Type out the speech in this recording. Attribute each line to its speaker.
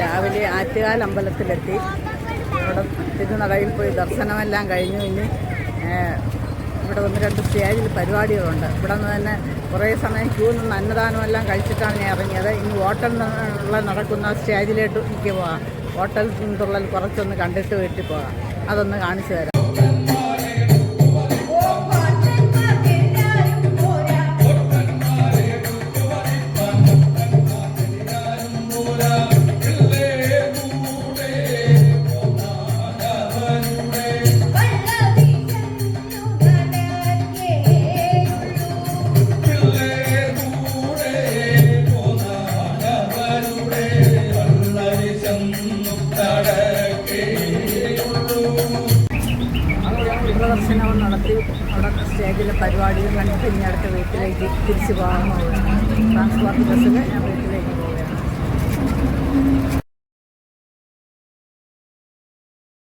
Speaker 1: രാവിലെ ആറ്റുകാൽ അമ്പലത്തിലെത്തി. അവിടെ തിരുനടയിൽ പോയി ദർശനമെല്ലാം കഴിഞ്ഞു. ഇനി ഇവിടെ ഒന്ന് രണ്ട് സ്റ്റേജിൽ പരിപാടികളുണ്ട്. ഇവിടെ നിന്ന് തന്നെ കുറേ സമയം ക്യൂ നിന്ന് അന്നദാനമെല്ലാം കഴിച്ചിട്ടാണ് ഞാൻ ഇറങ്ങിയത്. ഇനി നിന്നുള്ള നടക്കുന്ന സ്റ്റേജിലേക്ക് പോകാം ഹോട്ടൽ തുള്ളൽ കുറച്ചൊന്ന് കണ്ടിട്ട് വീട്ടിൽ പോകാം അതൊന്ന് കാണിച്ചു തരാം. പരിപാടിയും കണ്ടിട്ട് ഇനി അടുത്ത വീട്ടിലേക്ക് തിരിച്ചു പോകാമെന്നുള്ളത് ട്രാൻസ്പോർട്ട് ബസ്സിൽ ഞാൻ വീട്ടിലേക്ക്